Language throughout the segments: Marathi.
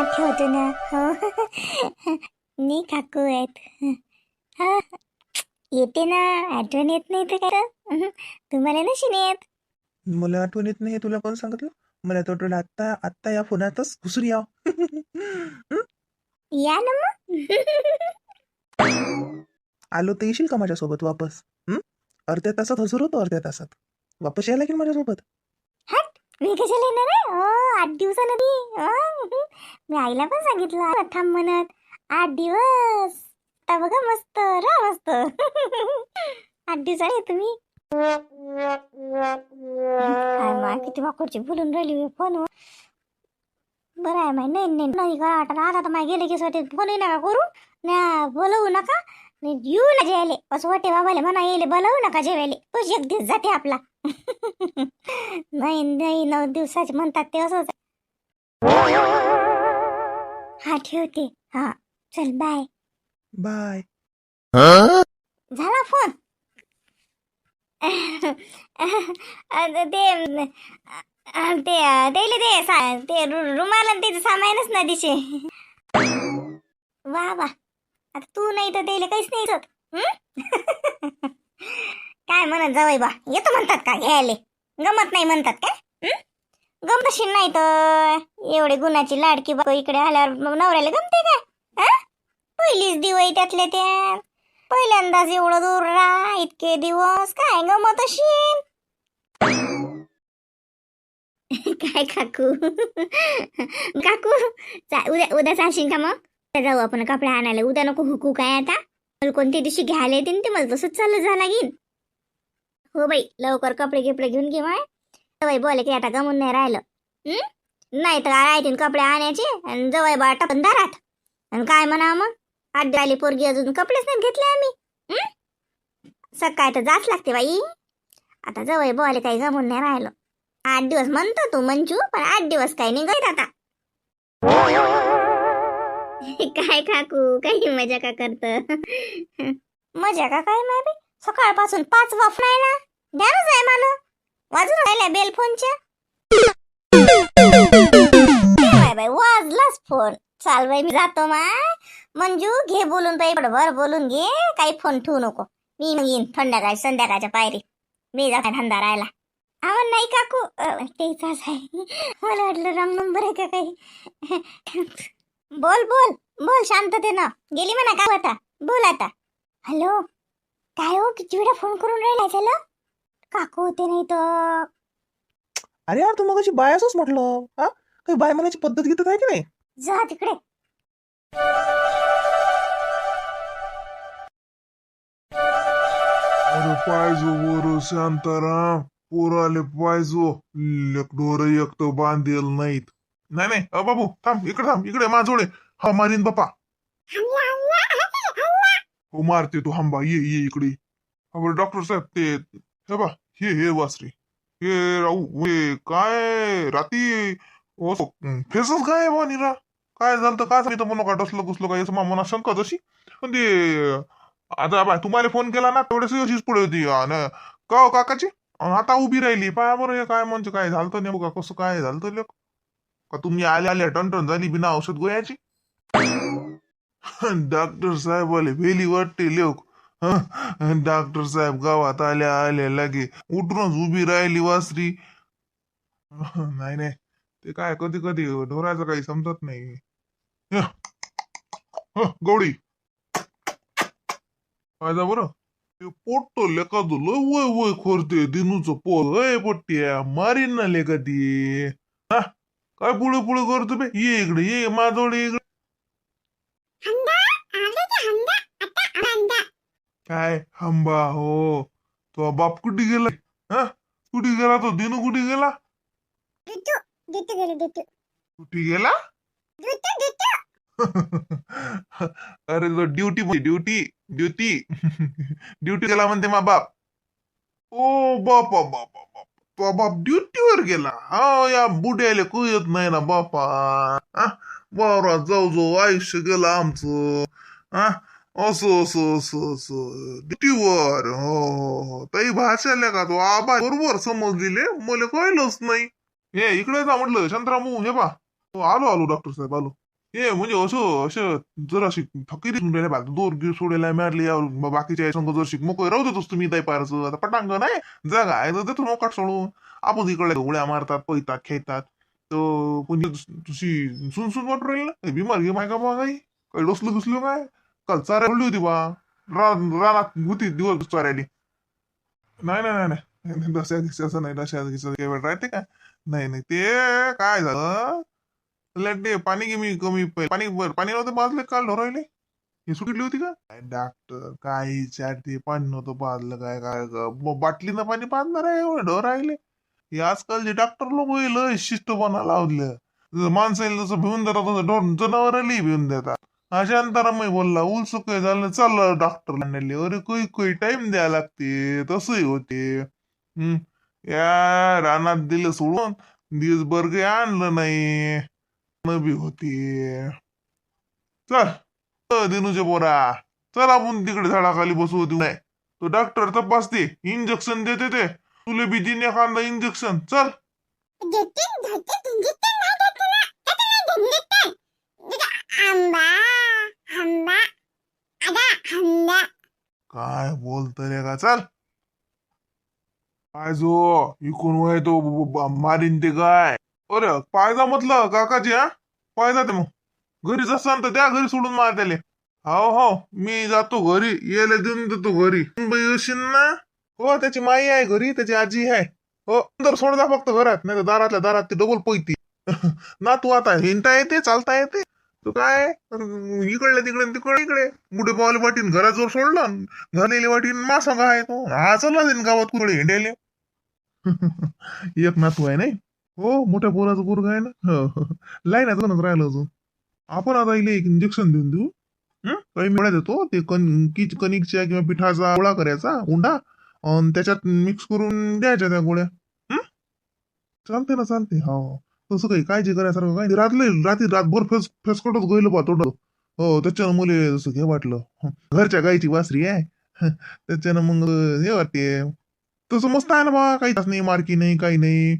आठवतो ना हो मी काकू आहेत. हा. येते ना आठवण येत नाही तर काय तुम्हाला नशी येत मला आठवण येत नाही हे तुला कोण सांगितलं? मला तर वाटलं आत्ता आत्ता या फोनातच घुसून याव. या ना मग. आलो तर येशील का माझ्यासोबत वापस? अर्ध्या तासात हजर होतो अर्ध्या तासात. वापस यायला लागेल माझ्यासोबत? मी कशाला येणार आठ दिवसानं मी आईला पण सांगितलं थांब म्हणत. आठ दिवस. आता बघा मस्त रा मस्त. आठ दिवस आहे तुम्ही. काय किती वाकडची बोलून राहिली फोन बरं आहे माय नाही नाही नाही का आता आता तर माय गेले की वाटे फोनही नका करू. ना बोलवू नका. नाही येऊ ना जेवायले. असं वाटे बाबाले म्हणा येले बोलवू नका जेवायले. तोच एक दिवस जाते आपला. नाही नाही नऊ दिवसाचे म्हणतात ते असंच हा ठेवते हा चल बाय बाय झाला फोन ते ते त्याले ते सा- ते रु- रुमाल आणि त्याचं सामानच ना दिशे. वा वा. आता तू नाही तर त्याला काहीच नाही येत हं? काय म्हणत जावई बा? येतो म्हणतात का घ्यायले? गमत नाही म्हणतात काय हं? गमतशील नाही तर. एवढे गुणाची लाडकी बाबा इकडे आल्यावर मग नवऱ्याला गमते का? पहिलीच दिवाळी त्यातले त्या पहिल्यांदाच एवढं दूर रा इतके दिवस काय गमत असेल काय काकू? काकू चा- उद्या उद्या चालशील का मग? उद्या जाऊ आपण कपडे आणायला. उद्या नको हुकू काय आता? मला कोणत्या दिवशी घ्यायला येते ते मला तसंच चाललं जा लागेल हो बाई लवकर कपडे गिपडे घेऊन घे माय जवळ बोले की आता गमून नाही राहिलं. नाही तर राहतील कपडे आणायचे आणि जवळ बा टपन दारात. आणि काय म्हणा मग? आठ आली पोरगी अजून कपडेच नाही घेतले आम्ही. सकाळ सकाळी तर जाच लागते बाई. आता जवळ बोले काही गमून नाही राहिलं. आठ दिवस म्हणतो तू मंजू पण आठ दिवस काही निघत आता. काय काकू काही मजा का करत? मजा का काय माहिती सकाळपासून पाच वाफ नाही ना? ध्यानच आहे मला. वाजून राहिल्या बेल फोनच्या? बाय बाय वाजलाच फोन. चाल बाई मी जातो माय. मंजू घे बोलून बाई भर बोलून घे. काही फोन ठेवू नको. मी मग येईन संध्याकाळी संध्याकाळच्या पायरी. मी जा धंदा राहिला आवा नाही काकू. तेचाच आहे. मला वाटलं रंग नंबर आहे का काही? बोल बोल. बोल शांततेनं. गेली म्हणा का आता. बोल आता. हॅलो? काय हो किती वेळा फोन करून राहिला त्याला काकू होते नाही तर. अरे यार तू मग अशी बाय असंच म्हटलं. हा? काही बाय म्हणायची पद्धत घेत आहे की नाही? जा तिकडे. अरे पाहिजो वर शांताराम पोराले पाहिजो लेकडोर एक तर बांधेल नाहीत. नाही नाही अ बाबू थांब इकडे थांब इकडे माझोडे हा मारीन बापा हो मारते तू हंबा ये ये इकडे. हा बरं डॉक्टर साहेब ते हे बा हे हे वासरे. हे राहू हे काय राती फेसच काय बा निरा. काय झालं तर काय सांगितलं? म्हणून का डसलं घुसलं काय असं मना शंका जशी पण ते आता बाय तुम्हाला फोन केला ना तेवढेच अशीच पुढे होती. आणि का हो, काकाची? आता उभी राहिली. पाया बरं हे काय म्हणजे काय झालं तर का कसं काय झालं तर का तुम्ही आले आले टनटन झाली बिना औषध गोयाची डॉक्टर साहेब आले वेली वाटते लोक डॉक्टर साहेब गावात आल्या आल्या लागे. उठूनच उभी राहिली वासरी. नाही नाही. ते काय कधी कधी ढोरायचं काही समजत नाही. गौडी. काय जा बरं. ते पोट्ट लय वय वय खोरते दिनूचं पोल अय पोट्ट्या मारीन ना लेखा ती हा? काय पुढे पुढे करतो बे? ये इकडे ये माझोडे इकडे. काय? हंबा हो. तो बाप कुठे गेला? हा? कुठे गेला तो? दिनू कुठे गेला? कुठे गेला? अरे तो ड्युटी ड्युटी ड्युटी. ड्युटी गेला म्हणते मा बाप. ओ बापा बापा बाप. तो बाप ड्युटीवर गेला. हा या बुड्याले कळत नाही ना बापा. हा? वावरा जाऊ जाऊ आयुष्य गेलं आमचं. हा? असं असं असो असो ड्युटीवर हो हो हो. ताई भाषा का तो आबा बरोबर समजलेले? मला कळलंच नाही. हे इकडे जा म्हटलं शंतरामू हे बा. तो आलो आलो डॉक्टर साहेब आलो. हे म्हणजे असं असं जराशी थकीरी सुंडले बा दोर गिर सोडायला मारली बाकीच्या संघ जर शिक मोकळे राहू देतोस तुम्ही दाई पारचं आता पटांग नाही जागा आहे तर देतो मोकाट सोडून. आपण इकडे उड्या मारतात पळतात खेळतात. तर कोणी तुझी सुन सुन वाटू राहील? ना बिमार घे माय का बा काही काही डोसलं दुसलं काय? काल चारा पडली होती बा रानात होती दिवस चारायली नाही नाही नाही नाही दशा दिवसाचं नाही दशा दिवसाचं काही वेळ राहते का नाही नाही ते काय झालं लट पाणी कमी कमी पाणी पाणी नव्हतं बाजलं काल ढोरायले हे सुटली होती का काय डॉक्टर काही विचारते पाणी नव्हतं बाजलं काय काय ग- बाटलीनं पाणी पाजणार आहे एवढं ढोरायले हे आजकालचे डॉक्टर लोक लय शिस्तपणा लावलं जसं माणसाला जसं भिवून देतात तसं ढोर जनावरांनाही भिवून देतात अशा अंतरामय बोलला उलसुक झालं चल डॉक्टर नेले अरे कोई कोई टाइम द्यायला लागते. तसंही होते. हम्म. या रानात दिलं सोडून दिवसभर काही आणलं नाही. नबी होते. चल. अ, दिनूचे पोरा. चल आपण तिकडे झाडाखाली बसू होती. नाही. तो डॉक्टर तपासते. इंजेक्शन देते ते. तुले बी एखादा इंजेक्शन चल आंबा आंबा आदा आंबा काय बोलत रे का चल. काय जो इकून वय तो ब- ब- मारीन ते काय अरे पायजा म्हटलं काकाची हा? पायजा ते मग. घरी जसं तर त्या घरी सोडून मार त्याले. हो हो मी जातो घरी. येले देऊन देतो घरी. मुंबई येशील ना? हो त्याची माई आहे घरी त्याची आजी आहे. हो तर सोड जा फक्त घरात. नाही तर दारातल्या दारात ती डबल पैती ना तू आता हिंडता येते चालता येते. तू काय? अं, इकडले तिकडे तिकडे इकडे. मुठे पावले वाटीन घराजवळ सोडलं. घालेले वाटीन मासा आहे तो. हा चालला जाईन गावात कुठे हिंडेले एक नातू आहे नाही? हो मोठ्या पोराचं पोरग आहे ना? हो, हो. लाईन आहे राहिलं अजून. आपण आता इले एक इंजेक्शन देऊन देऊ. काही मिळत देतो ते? कणकीच कणिकच्या किंवा पिठाचा गोळा करायचा उंडा आणि त्याच्यात मिक्स करून द्यायच्या त्या गोळ्या. चालते ना चालते हो. तसं काही काळजी करायसारखं काही नाही. रात्री रात्री रातभर फेस फेसकटच गईल बा तोंड हो त्याच्यानं मुले जसं हे वाटलं. घरच्या गाईची वासरी आहे. त्याच्यानं मग हे वाटते. तसं मस्त आहे ना बा काही तास नाही मारकी नाही काही नाही.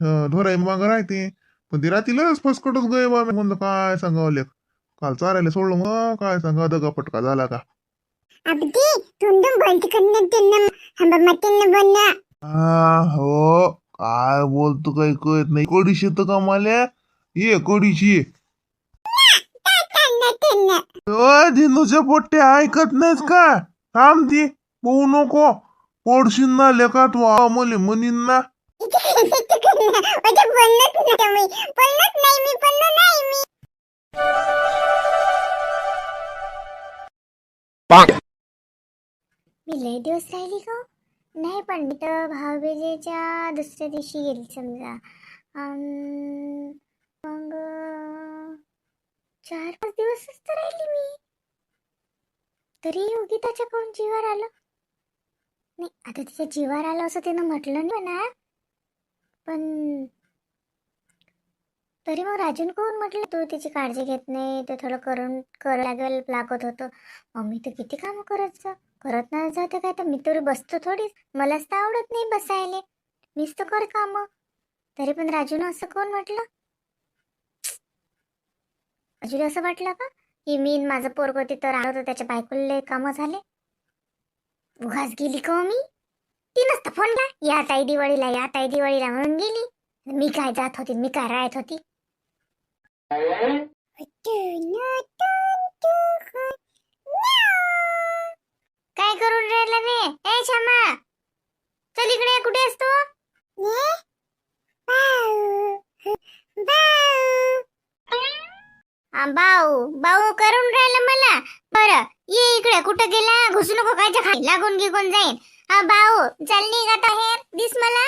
अं, ढोराई मागं राहते. पण ते रात्रीलाच फसकटच गय बा. मी म्हणलं काय सांगावं लेख? काल चारायला सोडलं मग काय सांगा दगा पटका झाला का? हा हो. काय बोलतो काही कळत नाही. कोडीशी तर का मला ये कोडीशी तन्ना तन्ना ओ दिनूच्या पोट्टे ऐकत नाहीस का? थांब ती पोहू नको. पोडशीन ना लेखा तू मुली मुनींना ना मी बोलणंच नाही मी बोलणं नाही मी मी लय दिवस राहिली का नाही पण मी तर भाऊबीजेच्या दुसऱ्या दिवशी गेली समजा. मग चार पाच दिवसच तर राहिली मी. तरी योगिताच्या कोण जीवावर आलं? नाही आता तिच्या जीवावर आलं असं तिनं म्हटलं नाही ना पण तरी मग राजून कोण म्हटलं तू तिची काळजी घेत नाही ते थोडं करून कर लागेल लागत होतं. मम्मी तर किती कामं करत जा. करत नाही जाते काय तर? मी तर बसतो थोडीच. मलाच तर आवडत नाही बसायले. मीच तर कर काम. तरी पण राजूनं असं कोण म्हटलं? राजूला असं वाटलं का? की मी माझं पोरग तिथं राहत होतं त्याच्या बायकोले कामं झाले. उघाच गेली का हो मी? तीनच तर फोन का या ताई दिवाळीला या ताई दिवाळीला म्हणून गेली. मी काय जात होती मी काय राहत होती? काय करून राहिला रे? ए क्षमा चल इकडे कुठे असतो भाऊ भाऊ करून राहिलं मला. बरं ये इकडे. कुठं गेला? घुसू नको काय खाली. लागून गिकून जाईन. हा भाऊ चल निघ आता हेर. दिस मला.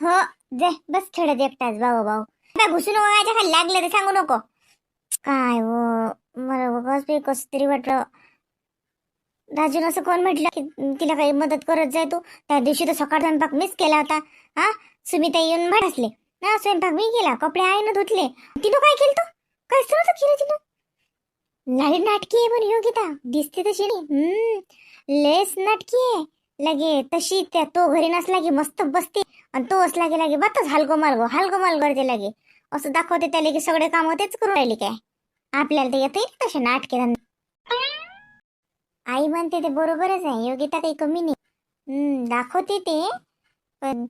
हो जे बस खेळत एकटाच. भाऊ भाऊ आता घुसू नको काय खाली. लागले ते सांगू नको. काय हो मला बघाच बी कस तरी वाटलं. राजून असं कोण म्हटलं की तिला काही मदत करत जाय तू? त्या दिवशी तर सकाळ स्वयंपाक मीच केला होता. हा? सुमिता येऊन भडसले. ना स्वयंपाक मी केला कपडे आहे ना धुतले. तिनं काय केलं तू? काय नव्हतं केलं तिनं? लाइट नाटकी आहे पण योगिता. दिसते तशी नाही. हम्म. लेस नाटकी आहे. लगे तशी त्या तो घरी नसला की मस्त बसते. आणि तो असला की लागे बातच हलगो मालगो हलगो मालगो करते लागे. असं दाखवते त्याला की सगळे काम तेच करून राहिले काय. आपल्याला ते येते तसे नाटके आई म्हणते ते बरोबरच आहे योगिता काही कमी नाही. हम्म दाखवते ते पण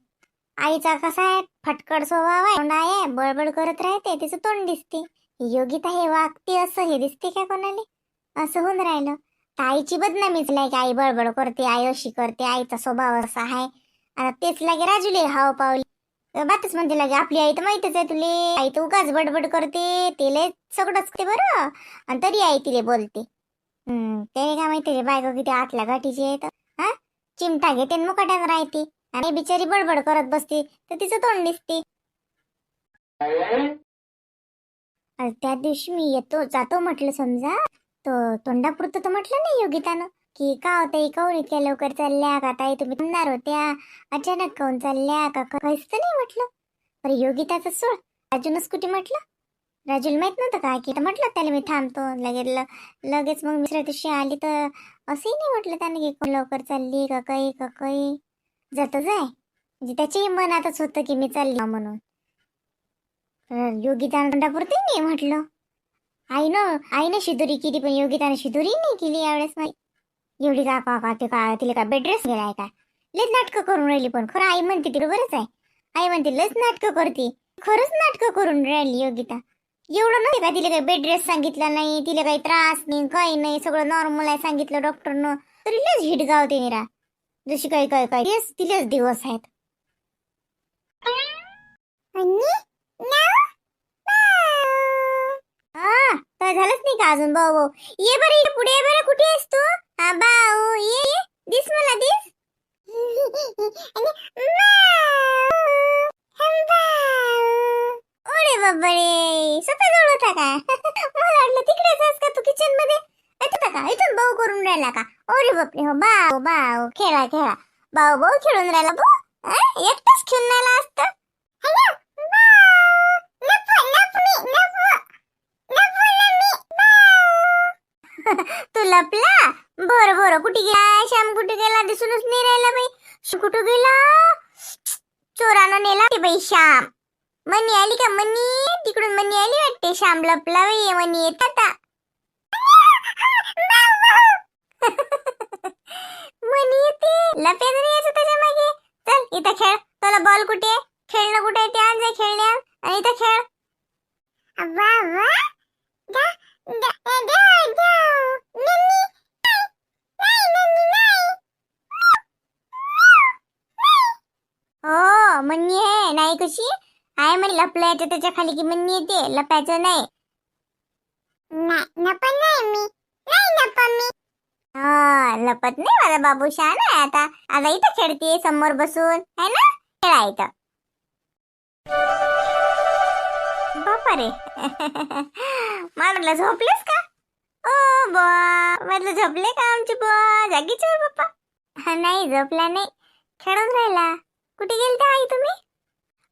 आईचा कसा आहे फटकड स्वभाव आहे तोंड आहे बळबळ करत राहते तिचं तोंड दिसते. योगिता हे वागते असं हे दिसते का कोणाला? असं होऊन राहिलं. तर आईची बदनामीच लाय की आई बळबळ करते आई अशी करते आईचा स्वभाव असा आहे. आता तेच लागे राजूले हाव पावली बातच म्हणते लागे आपली आई तर माहितच आहे तुले. आई तर उगाच बडबड करते तिले सगळंच ते बरं. आणि तरी आई तिले बोलते. हम्म त्याने काय माहिती बायको किती आतल्या गाठीची आहे तर. हा? चिमटा घेते आणि मुकाट्यात राहते. आणि बिचारी बडबड करत बसते तर तिचं तोंड दिसते त्या दिवशी मी येतो जातो म्हटलं समजा. तो तोंडापुरतं तर म्हटलं नाही योगितानं. की का होतं काऊन इतक्या लवकर चालल्या? का ताई तुम्ही थांबणार होत्या? अचानक काऊन चालल्या? का काहीच तर नाही म्हटलं. अरे योगिताचं सोड. राजूनच कुठे म्हटलं? राजूला माहीत नव्हतं का की? तर म्हटलं त्याला मी थांबतो. लगेच ल- लगेच मग दुसऱ्या दिवशी आली तर असंही नाही म्हटलं त्याने की कोण लवकर चालली? का काही? का काही? जात जाय. म्हणजे त्याच्याही मनातच होतं की मी चालली म्हणून. तर योगितानं तोंडापुरते नाही म्हटलं. आईनं आईनं शिदुरी केली पण योगितानं शिदुरी नाही केली यावेळेस नाही एवढी का का का ते का तिला का बेडरेस गेलाय का लस नाटकं करून राहिली पण खरं आई म्हणते ती बरोबरच आहे. आई म्हणते लयच नाटकं करते. खरंच नाटकं करून राहिली योगिता. एवढं नाही का तिला काही बेड्रेस सांगितलं नाही तिला काही त्रास नाही काही नाही सगळं नॉर्मल आहे सांगितलं डॉक्टरनं तरी लयच हिट गावते निरा. जशी काही काही काही तिलेच दिवस आहेत. हा तर झालंच नाही का अजून? भाऊ भाऊ. ये बरं पुढे ये बरं. कुठे आहेस तू? हा भाऊ ये ये. दिस मला दिस. ओरे बाबरे स्वतः जवळ होता का? मला वाटलं तिकडेच आहेस का तू किचनमध्ये येतो का? इथून भाऊ करून राहिला का? ओरे बापरे. हो बाऊ बाऊ खेळा खेळा. भाऊ भाऊ खेळून राहिला भाऊ. एकटाच खेळून राहिला असतं? तू लपला बर बर. कुठे गेला? श्याम कुठे गेला? दिसूनच नाही राहिला बाई. श- कुठं गेला? चोरानं नेला ते बाई श्याम. मनी आली का मनी? तिकडून मनी आली वाटते. श्याम लपला बाई. मनी येत आता. मनी येते. लपे नाही यायचं त्याच्यामागे. चल इथं खेळ. तुला बॉल कुठे? खेळणं कुठे ते आण जा खेळण्या आणि इथं खेळ. वा वा. हो मन्नी आहे. नाही कशी? आहे म्हणे लपलायचं त्याच्याखाली की मन्नी येते. लपायचं नाही. लपत नाही माझा बाबू. शहाण आहे आता. आता इथं खेळते समोर बसून. है ना? खेळा इथं म्हटलं झोपलेस का? ओ बा म्हटलं झोपले का आमचे बुवा? जागीच आहे बाप्पा हा, नाही झोपला नाही. खेळून राहिला. कुठे गेलते आई तुम्ही?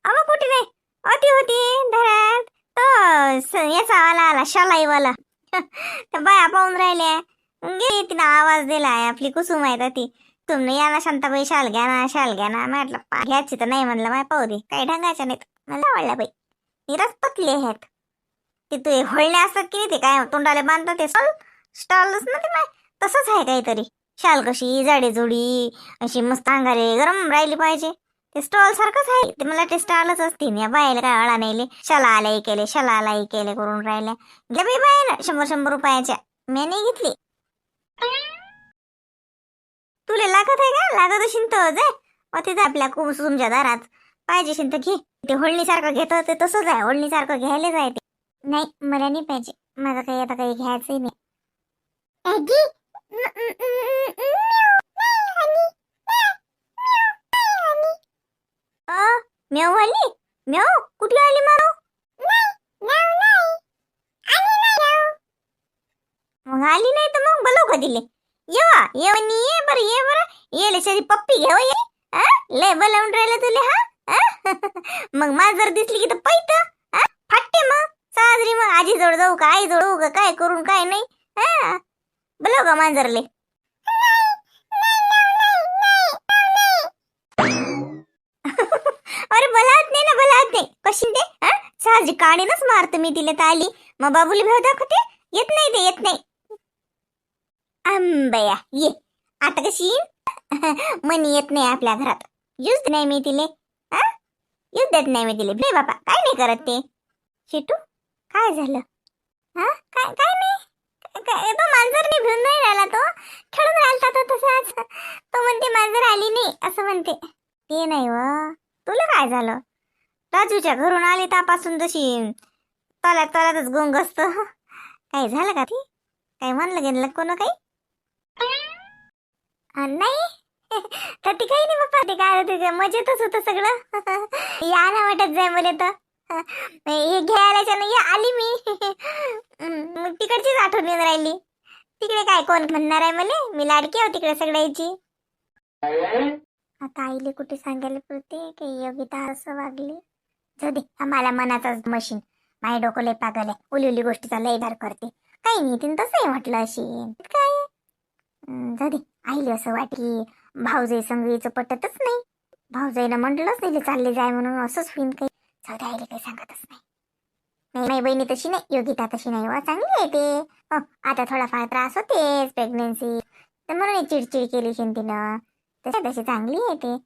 अहो कुठे नाही. होती होती. धरात. तो याचा आला आला शलाईवाला. तर बाया पाहून राहिल्या. गे तिनं आवाज दिलाय आपली कुसुम आहे तर ती. तुम्ही या ना शांताबाई शाल घ्या ना शाल घ्या ना. म्हटलं घ्यायची तर नाही म्हणलं माय पाहू दे. काही ढंगाच्या नाहीत मला आवडला बाई. निरस पतले आहेत ते तू होळणे असतात की नाही ते काय तोंडाला बांधतात ते स्टॉल स्टॉलच ना ते माय तसंच आहे काहीतरी. शाल कशी जाडेजोडी अशी मस्त अंगारे गरम राहिली पाहिजे. ते स्टॉल सारखंच आहे. ते मला ते स्टॉलच असतील. या बायला काय अळा नाही शाला आलाही केले शाला आलाही केले करून राहिल्या. घ्या बाई बाय ना शंभर शंभर रुपयाच्या. मी नाही घेतली. तुला लागत आहे का? लागत असेल तर जाय. मग तिथे आपल्या कुस तुमच्या दारात. पाहिजे असेल तर घे ते होळणीसारखं घेतं ते तसंच आहे होळणीसारखं घ्यायलाच आहे ते नाही मला नाही पाहिजे माझं काही आता काही घ्यायचंही नाही मेव आली मेव कुठली आली मारो मग आली नाही तर मग बोलव का दिले येवा येवनी ये बरं ये बरं ये लेशाची पप्पी घ्याव ये लय बोलावून राहिलं तुले हा? मग मा जर दिसली की तर पैत फाटते मग. साजरी मग. आजी जवळ जाऊ का आई जवळ का काय करून काय नाही? बोलव का मांजरले. अरे बलात नाही ना बलात नाही. कशी ते? साजी काढीनच मारतो मी तिला ताली. मग बाबुली भाऊ दाखवते? येत नाही ते येत नाही. आंबया ये. आता कशी मनी येत नाही आपल्या घरात. यूज नाही मी तिले. हा देत नाही मी तिले बे बापा काय नाही करत ते? शिटू काय झालं? हा? काय काय नाही काय तो मांजर नाही भिऊन नाही राहिला तो? खेळून राहिला तो तसाच. तो म्हणते मांजर आली नाही असं म्हणते. ते नाही व. तुला काय झालं? राजूच्या घरून आली तापासून जशी तलात तलातच गुंग असतो. काही झालं का ती? काही म्हणलं गेलं कोण काही? नाही. तर ती काही नाही पप्पा ते काय होते मजेतच होतं सगळं. या ना वाटत जाय मला तर. हे घ्यायला नाही आली मी. तिकडचीच आठवण येऊन राहिली. तिकडे काय कोण म्हणणार आहे मला मी लाडकी आहो तिकडे सगळ्याची. आता आईले कुठे सांगायला पुरते की योगिता असं वागली. जाऊ दे आम्हाला मनाचाच मशीन माय डोकं लय पागल आहे. उली उली गोष्टीचा लय भार करते. काही नाही तिने तसंही म्हटलं अशी काय? जाऊ दे आईले असं वाटली. भाऊजाई संगीचं पटतच नाही. भाऊजाईला म्हटलंच नाही चालले जाय म्हणून असंच होईन काही. चौदा आईले काही सांगतच नाही. नाही नाही बहिणी तशी नाही. योगिता तशी नाही. वा चांगली आहे ते. हो आता थोडाफार त्रास होतेच प्रेग्नन्सी तर म्हणून चिडचिड केली शिन तिनं तशी तशी चांगली आहे ते.